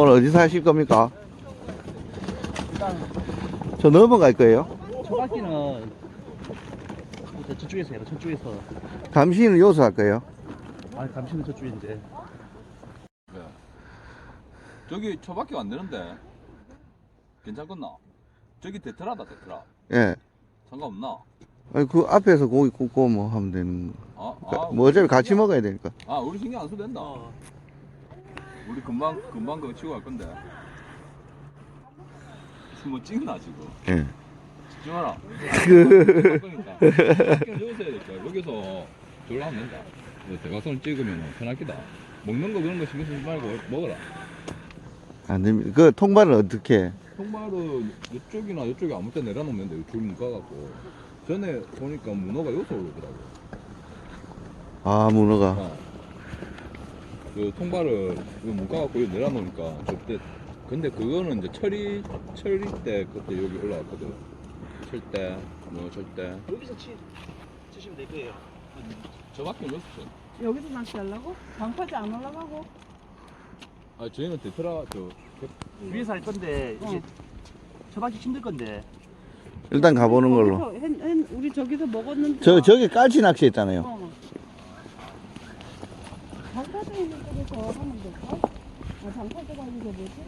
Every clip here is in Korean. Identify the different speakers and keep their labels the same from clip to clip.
Speaker 1: 오늘 어디서 하실 겁니까?
Speaker 2: 일단
Speaker 1: 저 넘어갈 거예요.
Speaker 2: 초바퀴는 저쪽에서 해라 저쪽에서
Speaker 1: 감시는 여기서 할 거예요.
Speaker 2: 아 감시는 저쪽에 이제
Speaker 3: 저기 저밖에 안 되는데 괜찮겠나? 저기 데트라다 데트라
Speaker 1: 예.
Speaker 3: 상관없나?
Speaker 1: 아니, 그 앞에서 고기 굽고 뭐 하면 되는.
Speaker 3: 아,
Speaker 1: 거.
Speaker 3: 아,
Speaker 1: 뭐 어차피 같이 먹어야 되니까.
Speaker 3: 아 우리 신경 안 써도 된다 우리 금방 금방 그거 치고 갈 건데 지금 뭐 찍나 지금
Speaker 1: 예.
Speaker 3: 집중하라
Speaker 1: 그,
Speaker 3: 그러니까 여기서 해야 될까 여기서 저기로 하면 된다 뭐 대각선을 찍으면 편하겠다 먹는 거 그런 거 신경 쓰지 말고 먹어라
Speaker 1: 안 됩니다. 그 통발은 어떻게 해?
Speaker 3: 통발은 이쪽이나 이쪽에 아무 때 내려놓으면 돼. 줄 묶어갖고. 전에 보니까 문어가 여기서 오르더라고.
Speaker 1: 아, 문어가.
Speaker 3: 어. 그 통발을 이거 묶어갖고 여기 내려놓으니까 저때 근데 그거는 이제 철이 철이 때 그때 여기 올라왔거든. 철 때, 뭐철 때.
Speaker 2: 여기서 치, 치시면 될 거예요
Speaker 3: 저밖에 없었어.
Speaker 4: 여기서 낚시하려고? 방파제 안 올라가고?
Speaker 3: 아 저희는 데트라 저
Speaker 2: 위에서 할 건데 이게
Speaker 4: 어.
Speaker 2: 초바퀴 힘들 건데
Speaker 1: 일단 가보는 걸로.
Speaker 4: 거기서 hen, hen, 우리 저기서 먹었는데.
Speaker 1: 저, 저기 깔치 낚시 했잖아요.
Speaker 4: 어. 쪽에서 하면 될까? 아, 방파제가 아니고 뭐지?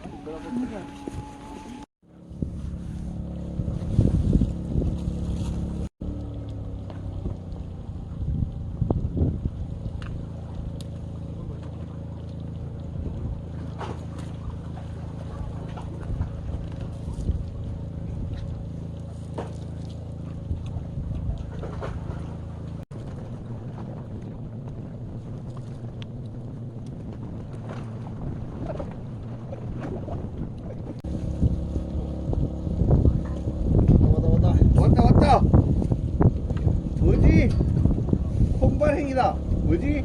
Speaker 1: 통발행이다. 뭐지?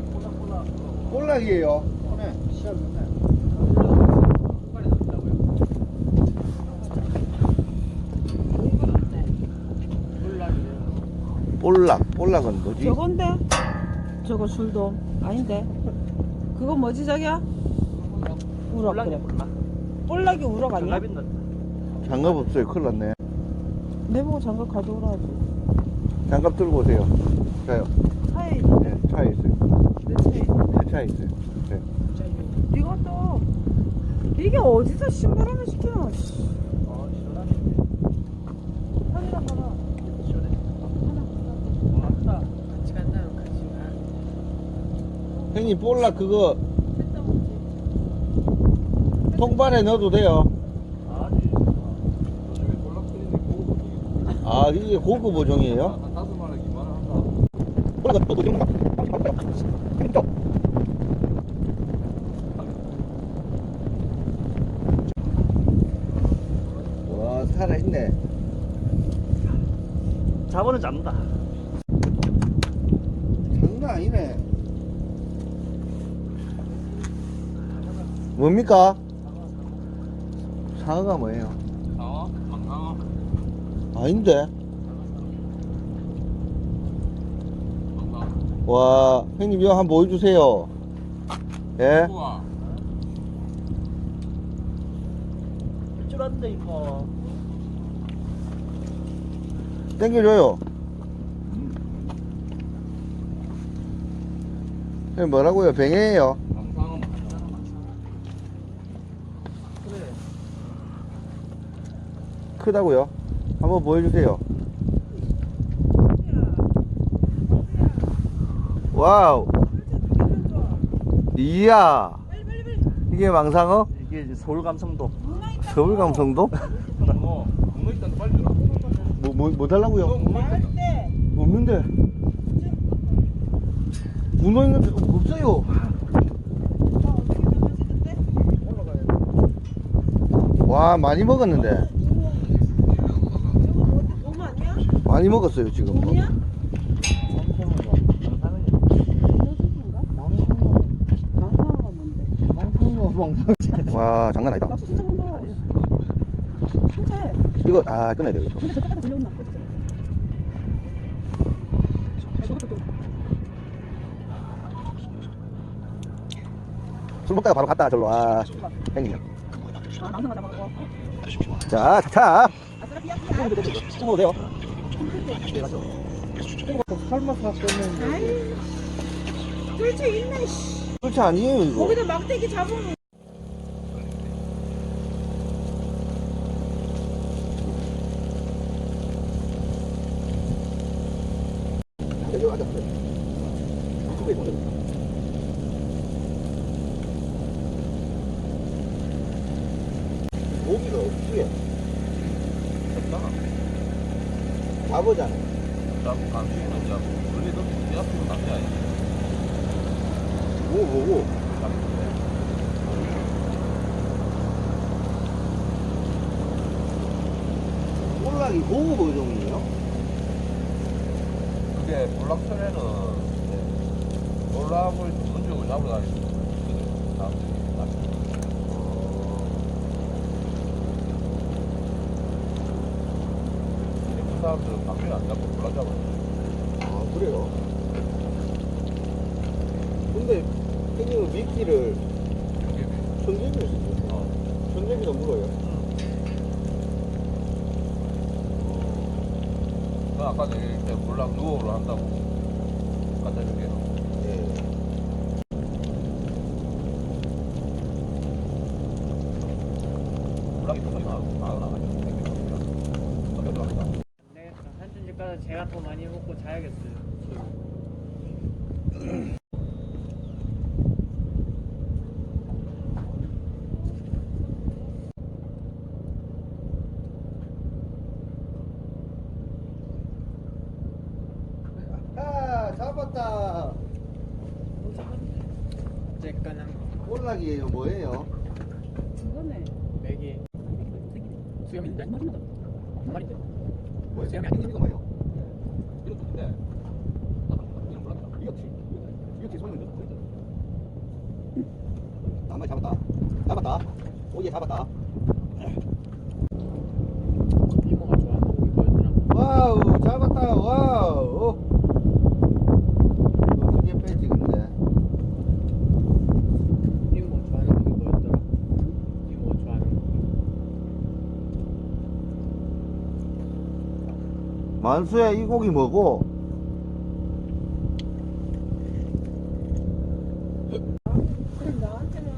Speaker 1: 볼락이에요. 볼락, 볼락은 뭐지?
Speaker 4: 저건데? 저거 술도 아닌데? 그거 뭐지 저기야? 우럭 그래.
Speaker 2: 볼락
Speaker 4: 볼락이 우럭 아니야?
Speaker 2: 장갑
Speaker 1: 없어요. 큰일 났네.
Speaker 4: 내보고 장갑 가져오라 하지.
Speaker 1: 장갑 들고 오세요.
Speaker 4: 차에
Speaker 1: 네, 차에 있어요.
Speaker 4: 내 차에
Speaker 1: 있어요. 네.
Speaker 4: 이것도 이게 어디서? 씨. 봐라. 같이 간다요 같이 가.
Speaker 1: 형님, 볼락 그거. 통발에 넣어도 돼요.
Speaker 3: 아니 고급
Speaker 1: 아, 이게 고급 보정이에요?
Speaker 3: 한 다섯 마리 이만 한다.
Speaker 1: 와, 살아있네.
Speaker 2: 잡어는 잡는다
Speaker 1: 장난 아니네. 뭡니까? 상어가 뭐예요?
Speaker 3: 상어, 강상어,
Speaker 1: 아닌데. 와, 형님 이거 한번 보여주세요. 예?
Speaker 3: 우와.
Speaker 2: 줄 알았는데 이거
Speaker 1: 땡겨줘요. 형님 뭐라고요? 뱅에예요. 크다고요? 한번 보여주세요. 와우. 이야. 이게 망상어?
Speaker 2: 이게 서울 감성도
Speaker 1: 서울 감성도? 뭐, 뭐, 뭐 달라고요?
Speaker 3: 문어 있다.
Speaker 1: 없는데. 문어 있는데 없어요. 와, 많이 먹었는데. 많이 먹었어요, 지금.
Speaker 4: 뭔데?
Speaker 1: 와, 장난 아니다.
Speaker 4: 진짜.
Speaker 1: 이거, 아, 끊어야 되겠어.
Speaker 4: 근데 저때까지 들려온나?
Speaker 1: 술 먹다가 바로 갔다, 절로. 아, 형님. 자, 자.
Speaker 2: 찍어도 돼요?
Speaker 1: 삶아서 뺐는데.
Speaker 4: 아이, 쫄치 있네, 씨.
Speaker 1: 그렇지 아니에요, 이거.
Speaker 4: 거기다 막대기 잡으면.
Speaker 1: 고기가 없지. 잡으잖아.
Speaker 3: 자꾸 감시는 자꾸 원래도 내 앞으로 남지 아니야.
Speaker 1: 뭐, 뭐고? 볼락이 고급 어종이
Speaker 3: 그게 볼락천에는 볼락을 전문적으로 잡으러 다니는 사람들이. 그 사람들은 감시를 안 잡고 볼락 잡아요.
Speaker 1: 아, 그래요? 근데, 형님은 미끼를 천재기로 쓰죠?
Speaker 3: 어.
Speaker 1: 천재기도 물어요?
Speaker 3: 그 아까 얘기할 때 볼락 누워를 한다고 갖다 줄게요. 좀 소리가 나가가지고 땡겨서
Speaker 2: 네, 한준 집 가서 제가 더 많이 먹고 자야겠어요.
Speaker 1: 아, 잡았다.
Speaker 2: 쬐깐한
Speaker 1: 볼락이에요, 뭐예요?
Speaker 4: 그거네.
Speaker 2: 맥이 수염인데? 한 마리인데?
Speaker 1: 뭐예요?
Speaker 2: 수염이 아닌 거
Speaker 1: 뭐예요?
Speaker 3: 이거 좋은데 이거 몰랐다.
Speaker 1: 이렇게, 이렇게 손을 넣고 있잖아. 한 마리 잡았다. 잡았다. 오예, 잡았다.
Speaker 2: 이모가 좋아하는 고기 보여주나?
Speaker 1: 와우, 잡았다. 와우. 어떻게 빼지, 근데?
Speaker 2: 이모 좋아하는 고기 보여주더라. 이모 좋아하는 고기.
Speaker 1: 만수야, 이 고기 뭐고?
Speaker 4: 그럼 나한테는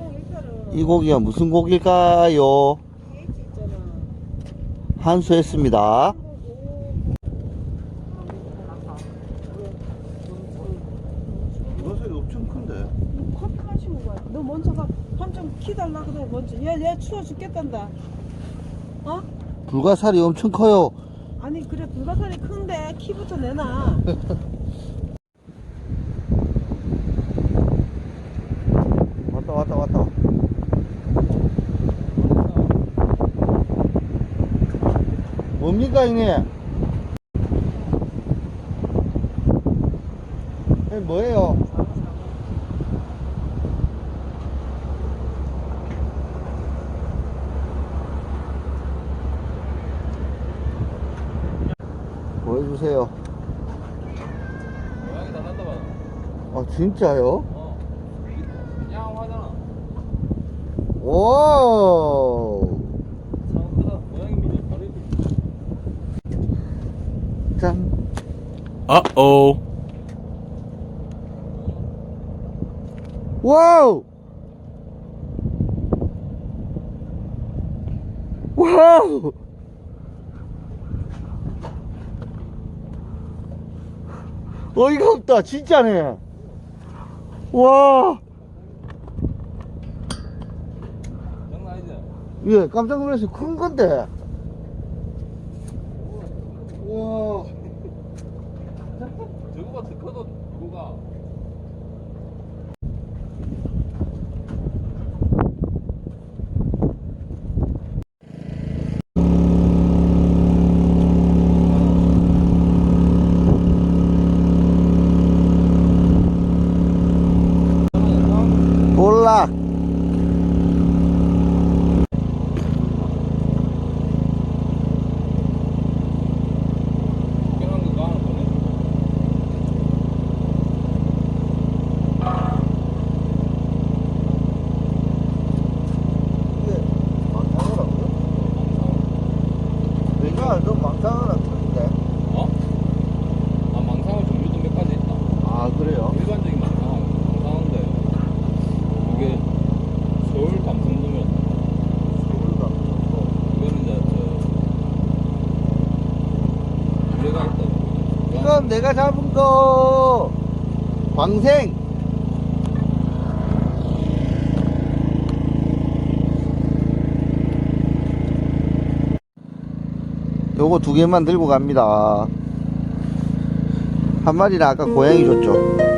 Speaker 4: 1018은
Speaker 1: 이 고기가 무슨 고기일까요?
Speaker 4: 있잖아.
Speaker 1: 한수했습니다. 이것이 엄청 큰데?
Speaker 4: 커피 마시고 가야 너 먼저 가. 한좀 키달라 그래, 먼저. 얘, 얘 추워 죽겠단다. 어?
Speaker 1: 불가사리 엄청 커요.
Speaker 4: 아니, 그래, 불가사리 큰데 키부터 내놔.
Speaker 1: 왔다, 왔다, 왔다. 뭡니까, 형님? 뭐예요? 보여주세요.
Speaker 3: 모양이 다 난다 봐.
Speaker 1: 아, 진짜요?
Speaker 3: 어. 냥 하잖아.
Speaker 1: 오! 짠.
Speaker 5: Uh-oh.
Speaker 1: 와우! 와우! 어이가 없다, 진짜네. 와,
Speaker 3: 장난 아니지?
Speaker 1: 예, 깜짝 놀라서 큰 건데. 와,
Speaker 3: 저거가 더 커도 하 나
Speaker 1: 내가 잡은 거. 광생. 요거 두 개만 들고 갑니다. 한 마리는 아까 고양이 줬죠